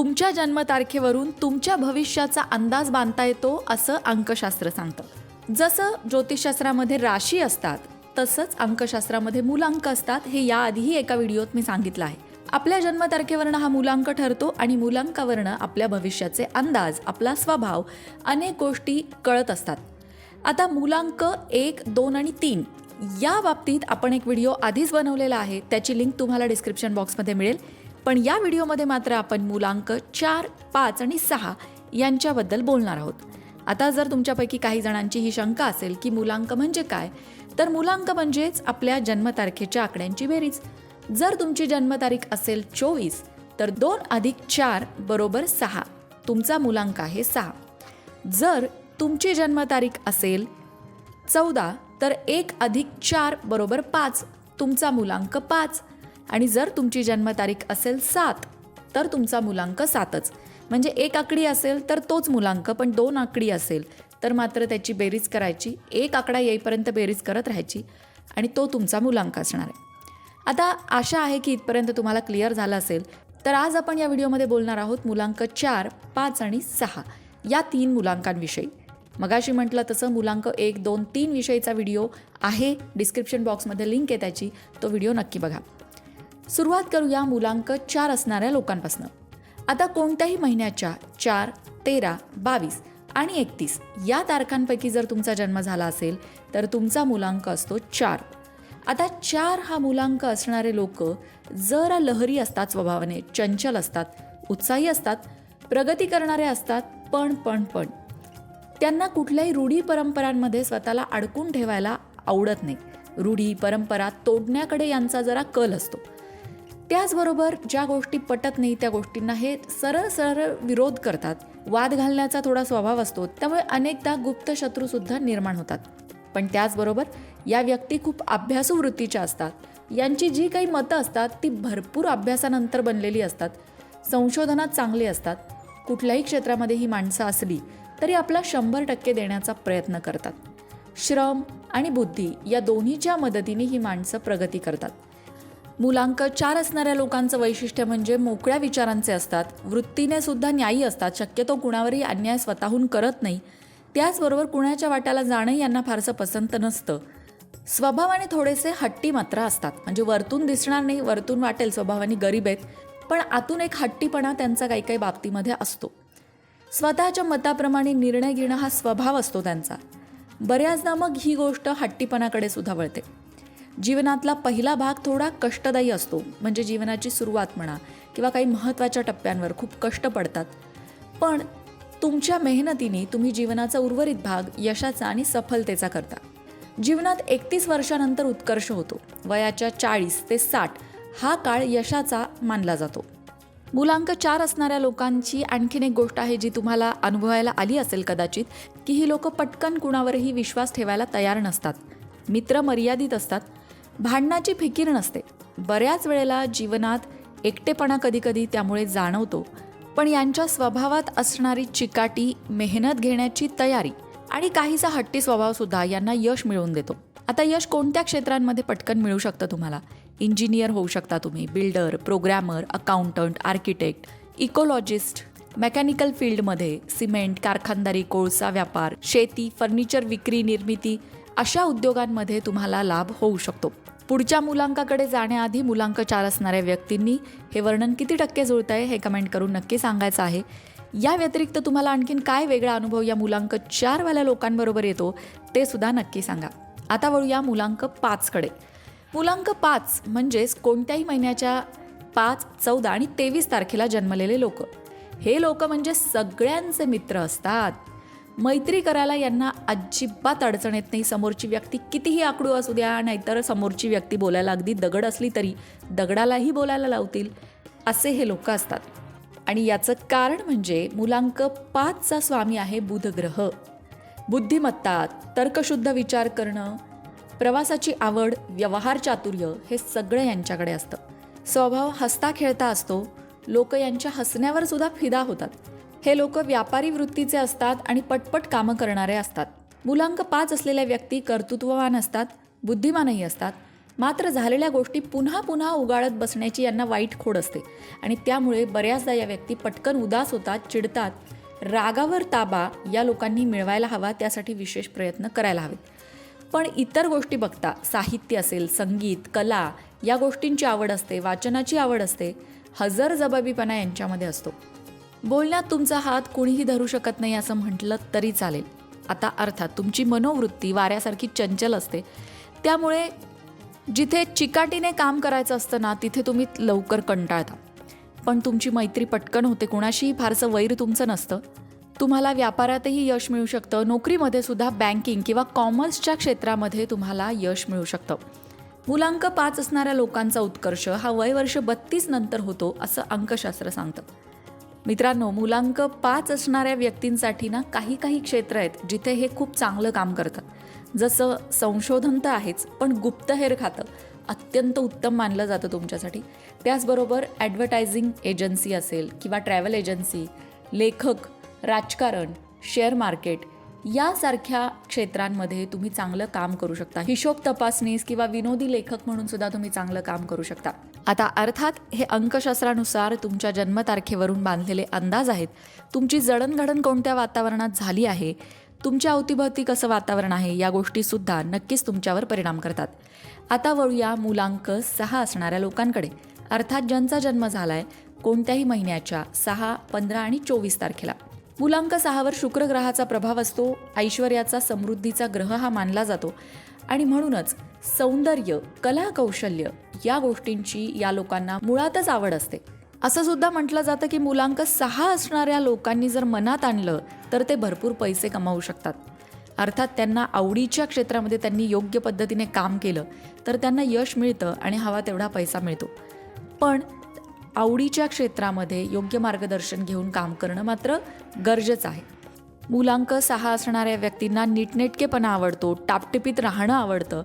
तुमच्या जन्मतारखेवरून तुमच्या भविष्याचा अंदाज बांधता येतो असं अंकशास्त्र सांगतं. जसं ज्योतिषशास्त्रामध्ये राशी असतात तसंच अंकशास्त्रामध्ये मूलांक असतात हे याआधीही एका व्हिडिओत मी सांगितलं आहे. आपल्या जन्मतारखेवरनं हा मूलांक ठरतो आणि मूलांकावरनं आपल्या भविष्याचे अंदाज आपला स्वभाव अनेक गोष्टी कळत असतात. आता मूलांक एक दोन आणि तीन या बाबतीत आपण एक व्हिडिओ आधीच बनवलेला आहे. त्याची लिंक तुम्हाला डिस्क्रिप्शन बॉक्समध्ये मिळेल. पण या व्हिडिओमध्ये मात्र आपण मुलांक चार पाच आणि सहा यांच्याबद्दल बोलणार आहोत. आता जर तुमच्यापैकी काही जणांची ही शंका असेल की मुलांक म्हणजे काय तर मुलांक म्हणजेच आपल्या जन्मतारखेच्या आकड्यांची बेरीज. जर तुमची जन्मतारीख असेल चोवीस तर दोन अधिक चार बरोबर सहा तुमचा मुलांक आहे सहा. जर तुमची जन्मतारीख असेल चौदा तर एक अधिक चार बरोबर पाच तुमचा मुलांक पाच. आणि जर तुमची जन्मतारीख असेल सात तर तुमचा मुलांक सातच. म्हणजे एक आकडी असेल तर तोच मुलांक पण दोन आकडी असेल तर मात्र त्याची बेरीज करायची. एक आकडा येईपर्यंत बेरीज करत राहायची आणि तो तुमचा मुलांक असणार आहे. आता आशा आहे की इथपर्यंत तुम्हाला क्लिअर झालं असेल तर आज आपण या व्हिडिओमध्ये बोलणार आहोत मुलांक चार पाच आणि सहा या तीन मुलांकांविषयी. मगाशी म्हटलं तसं मुलांक एक दोन तीन विषयीचा व्हिडिओ आहे. डिस्क्रिप्शन बॉक्समध्ये लिंक आहे त्याची. तो व्हिडिओ नक्की बघा. सुरुवात करूया मुलांक चार असणाऱ्या लोकांपासून. आता कोणत्याही महिन्याच्या चार तेरा बावीस आणि एकतीस या तारखांपैकी जर तुमचा जन्म झाला असेल तर तुमचा मुलांक असतो चार. आता चार हा मुलांक असणारे लोक जरा लहरी असतात स्वभावाने चंचल असतात उत्साही असतात प्रगती करणारे असतात पण पण पण. त्यांना कुठल्याही रूढी परंपरांमध्ये स्वतःला अडकून ठेवायला आवडत नाही. रूढी परंपरा तोडण्याकडे यांचा जरा कल असतो. त्याचबरोबर ज्या गोष्टी पटत नाही त्या गोष्टींना हे सरळ सरळ विरोध करतात. वाद घालण्याचा थोडा स्वभाव असतो त्यामुळे अनेकदा गुप्त शत्रूसुद्धा निर्माण होतात. पण त्याचबरोबर या व्यक्ती खूप अभ्यासू वृत्तीच्या असतात. यांची जी काही मतं असतात ती भरपूर अभ्यासानंतर बनलेली असतात. संशोधनात चांगली असतात. कुठल्याही क्षेत्रामध्ये ही माणसं असली तरी आपला शंभर टक्के देण्याचा प्रयत्न करतात. श्रम आणि बुद्धी या दोन्हीच्या मदतीने ही माणसं प्रगती करतात. मुलांक चार असणाऱ्या लोकांचं वैशिष्ट्य म्हणजे मोकळ्या विचारांचे असतात. वृत्तीने सुद्धा न्यायी असतात. शक्यतो कुणावरही अन्याय स्वतःहून करत नाही. त्याचबरोबर कुणाच्या वाट्याला जाणं यांना फारसं पसंत नसतं. स्वभावाने थोडेसे हट्टी मात्र असतात. म्हणजे वरतून दिसणार नाही वरतून वाटेल. स्वभावाने गरीब आहेत. पण आतून एक हट्टीपणा त्यांचा काही काही बाबतीमध्ये असतो. स्वतःच्या मताप्रमाणे निर्णय घेणं हा स्वभाव असतो त्यांचा. बऱ्याचदा मग ही गोष्ट हट्टीपणाकडे सुद्धा वळते. जीवनातला पहिला भाग थोडा कष्टदायी असतो. म्हणजे जीवनाची सुरुवात म्हणा किंवा काही महत्त्वाच्या टप्प्यांवर खूप कष्ट पडतात. पण तुमच्या मेहनतीने तुम्ही जीवनाचा उर्वरित भाग यशाचा आणि सफलतेचा करता. जीवनात एकतीस वर्षानंतर उत्कर्ष होतो. वयाच्या चाळीस ते साठ हा काळ यशाचा मानला जातो. मुलांक चार असणाऱ्या लोकांची आणखीन एक गोष्ट आहे जी तुम्हाला अनुभवायला आली असेल कदाचित की ही लोक पटकन कुणावरही विश्वास ठेवायला तयार नसतात. मित्र मर्यादित असतात. भांडणाची फिकीर नसते. बऱ्याच वेळेला जीवनात एकटेपणा कधीकधी त्यामुळे जाणवतो पण यांच्या स्वभावात असणारी चिकाटी मेहनत घेण्याची तयारी आणि काहीसा हट्टी स्वभावसुद्धा यांना यश मिळवून देतो. आता यश कोणत्या क्षेत्रांमध्ये पटकन मिळू शकतं तुम्हाला? इंजिनियर होऊ शकता तुम्ही builder programmer accountant architect ecologist mechanical फील्डमध्ये सिमेंट कारखानदारी कोळसा व्यापार शेती फर्निचर विक्री निर्मिती अशा उद्योगांमध्ये तुम्हाला लाभ होऊ शकतो. पुढच्या मुलांकाकडे जाण्याआधी मुलांक चार असणाऱ्या व्यक्तींनी हे वर्णन किती टक्के जुळत आहे हे कमेंट करून नक्की सांगायचं आहे. या व्यतिरिक्त तुम्हाला आणखीन काय वेगळा अनुभव या मुलांक चारवाल्या लोकांबरोबर येतो ते सुद्धा नक्की सांगा. आता वळूया मुलांक पाचकडे. मुलांक पाच म्हणजेच कोणत्याही महिन्याच्या पाच चौदा आणि तेवीस तारखेला जन्मलेले लोक. हे लोक म्हणजे सगळ्यांचे मित्र असतात. मैत्री करायला यांना अजिबात अडचण येत नाही. समोरची व्यक्ती कितीही आकडू असू द्या नाहीतर समोरची व्यक्ती बोलायला अगदी दगड असली तरी दगडालाही बोलायला लावतील असे हे लोक असतात. आणि याचं कारण म्हणजे मुलांक पाचचा स्वामी आहे बुधग्रह. बुद्धिमत्ता तर्कशुद्ध विचार करणं प्रवासाची आवड व्यवहार चातुर्य हे सगळं यांच्याकडे असतं. स्वभाव हसता खेळता असतो लोक यांच्या हसण्यावर सुद्धा फिदा होतात. हे लोक व्यापारी वृत्तीचे असतात आणि पटपट कामं करणारे असतात. मुलांक पाच असलेल्या व्यक्ती कर्तृत्ववान असतात बुद्धिमानही असतात. मात्र झालेल्या गोष्टी पुन्हा पुन्हा उगाळत बसण्याची यांना वाईट खोड असते. आणि त्यामुळे बऱ्याचदा या व्यक्ती पटकन उदास होतात चिडतात. रागावर ताबा या लोकांनी मिळवायला हवा त्यासाठी विशेष प्रयत्न करायला हवेत. पण इतर गोष्टी बघता साहित्य असेल संगीत कला या गोष्टींची आवड असते वाचनाची आवड असते हजर जबाबीपणा यांच्यामध्ये असतो. बोलण्यात तुमचा हात कोणीही धरू शकत नाही असं म्हटलं तरी चालेल. आता अर्थात तुमची मनोवृत्ती वाऱ्यासारखी चंचल असते. त्यामुळे जिथे चिकाटीने काम करायचं असतं ना तिथे तुम्ही लवकर कंटाळता. पण तुमची मैत्री पटकन होते कुणाशीही फारसं वैर तुमचं नसतं. तुम्हाला व्यापारातही यश मिळू शकतं नोकरीमध्ये सुद्धा बँकिंग किंवा कॉमर्सच्या क्षेत्रामध्ये तुम्हाला यश मिळू शकतं. मुलांक पाच असणाऱ्या लोकांचा उत्कर्ष हा वय वर्ष बत्तीस नंतर होतो असं अंकशास्त्र सांगतं. मित्रांनो मुलांक पाच असणाऱ्या व्यक्तींसाठी ना काही काही क्षेत्र आहेत जिथे हे खूप चांगलं काम करतात जसं संशोधन तर आहेच पण गुप्तहेर खातं अत्यंत उत्तम मानलं जातं तुमच्यासाठी. त्याचबरोबर ॲडव्हर्टायझिंग एजन्सी असेल किंवा ट्रॅव्हल एजन्सी लेखक राजकारण शेअर मार्केट यासारख्या क्षेत्रांमध्ये तुम्ही चांगलं काम करू शकता. हिशोब तपासणीस किंवा विनोदी लेखक म्हणून सुद्धा तुम्ही चांगलं काम करू शकता. आता अर्थात हे अंकशास्त्रानुसार तुमच्या जन्मतारखेवरून बांधलेले अंदाज आहेत. तुमची जडणघडण कोणत्या वातावरणात झाली आहे? तुमच्या अवतीभवती कसं वातावरण आहे? या गोष्टीसुद्धा नक्कीच तुमच्यावर परिणाम करतात. आता वळूया मुलांक सहा असणाऱ्या लोकांकडे. अर्थात ज्यांचा जन्म झालाय कोणत्याही महिन्याच्या सहा पंधरा आणि चोवीस तारखेला. मुलांक सहावर शुक्र ग्रहाचा प्रभाव असतो ऐश्वर्याचा समृद्धीचा ग्रह हा मानला जातो. आणि म्हणूनच सौंदर्य कला कौशल्य या गोष्टींची या लोकांना मुळातच आवड असते. असं सुद्धा म्हटलं जातं की मुलांक सहा असणाऱ्या लोकांनी जर मनात आणलं तर ते भरपूर पैसे कमावू शकतात. अर्थात त्यांना आवडीच्या क्षेत्रामध्ये त्यांनी योग्य पद्धतीने काम केलं तर त्यांना यश मिळतं आणि हवा तेवढा पैसा मिळतो. पण आवडीच्या क्षेत्रामध्ये योग्य मार्गदर्शन घेऊन काम करणं मात्र गरजेचं आहे. मुलांक सहा असणाऱ्या व्यक्तींना नीटनेटकेपणा आवडतो टापटिपीत राहणं आवडतं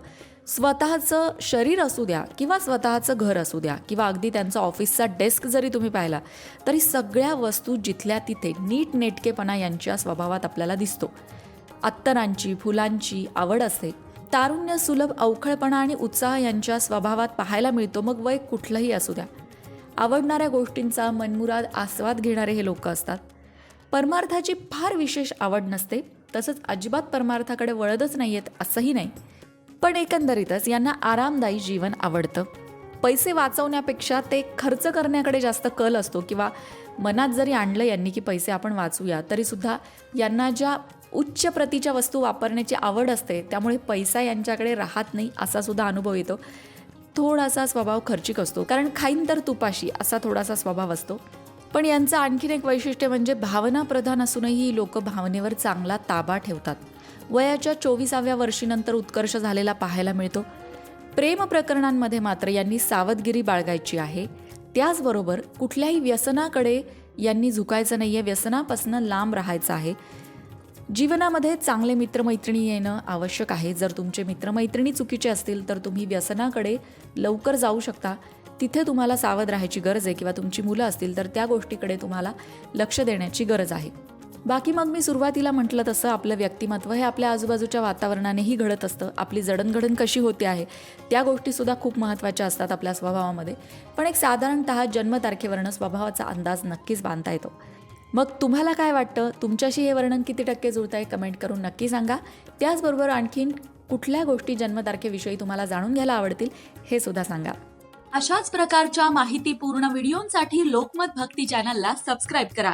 स्वतःचं शरीर असू द्या किंवा स्वतःचं घर असू द्या किंवा अगदी त्यांचा ऑफिसचा डेस्क जरी तुम्ही पाहिला तरी सगळ्या वस्तू जिथल्या तिथे नीटनेटकेपणा यांच्या स्वभावात आपल्याला दिसतो. अत्तरांची फुलांची आवड असते. तारुण्य सुलभ अवखळपणा आणि उत्साह यांच्या स्वभावात पाहायला मिळतो. मग वय कुठलंही असू द्या. आवडणाऱ्या गोष्टींचा मनमुराद आस्वाद घेणारे हे लोक असतात. परमार्थाची फार विशेष आवड नसते. तसंच अजिबात परमार्थाकडे वळतच नाही आहेत असंही नाही. पण एकंदरीतच यांना आरामदायी जीवन आवडतं. पैसे वाचवण्यापेक्षा ते खर्च करण्याकडे जास्त कल असतो किंवा मनात जरी आणलं यांनी की पैसे आपण वाचूया तरीसुद्धा यांना ज्या उच्च प्रतीच्या वस्तू वापरण्याची आवड असते त्यामुळे पैसा यांच्याकडे राहत नाही असा सुद्धा अनुभव येतो. थोडासा स्वभाव खर्चिक असतो. कारण खाईन तर तुपाशी असा थोडासा स्वभाव असतो. पण यांचं आणखीन एक वैशिष्ट्य म्हणजे भावनाप्रधान असूनही ही लोक भावनेवर चांगला ताबा ठेवतात. वयाच्या चोवीसाव्या वर्षीनंतर उत्कर्ष झालेला पाहायला मिळतो. प्रेम प्रकरणांमध्ये मात्र यांनी सावधगिरी बाळगायची आहे. त्याचबरोबर कुठल्याही व्यसनाकडे यांनी झुकायचं नाही आहे व्यसनापासून लांब राहायचं आहे. जीवनामध्ये चांगले मित्रमैत्रिणी येणं आवश्यक आहे. जर तुमचे मित्रमैत्रिणी चुकीचे असतील तर तुम्ही व्यसनाकडे लवकर जाऊ शकता. तिथे तुम्हाला सावध राहायची गरज आहे. किंवा तुमची मुलं असतील तर त्या गोष्टीकडे तुम्हाला लक्ष देण्याची गरज आहे. बाकी मग मी सुरुवातीला म्हटलं तसं आपलं व्यक्तिमत्व हे आपल्या आजूबाजूच्या वातावरणानेही घडत असतं. आपली जडणघडण कशी होते आहे त्या गोष्टीसुद्धा खूप महत्त्वाच्या असतात आपल्या स्वभावामध्ये. पण एक साधारणतः जन्मतारखेवरनं स्वभावाचा अंदाज नक्कीच बांधता येतो. मग तुम्हाला काय वाटतं? तुमच्याशी हे वर्णन किती टक्के जुळत आहे कमेंट करून नक्की सांगा. त्याचबरोबर आणखीन कुठल्या गोष्टी जन्मतारखेविषयी तुम्हाला जाणून घ्यायला आवडतील हे सुद्धा सांगा. अशाच प्रकारच्या माहितीपूर्ण व्हिडिओंसाठी लोकमत भक्ती चॅनलला सबस्क्राईब करा.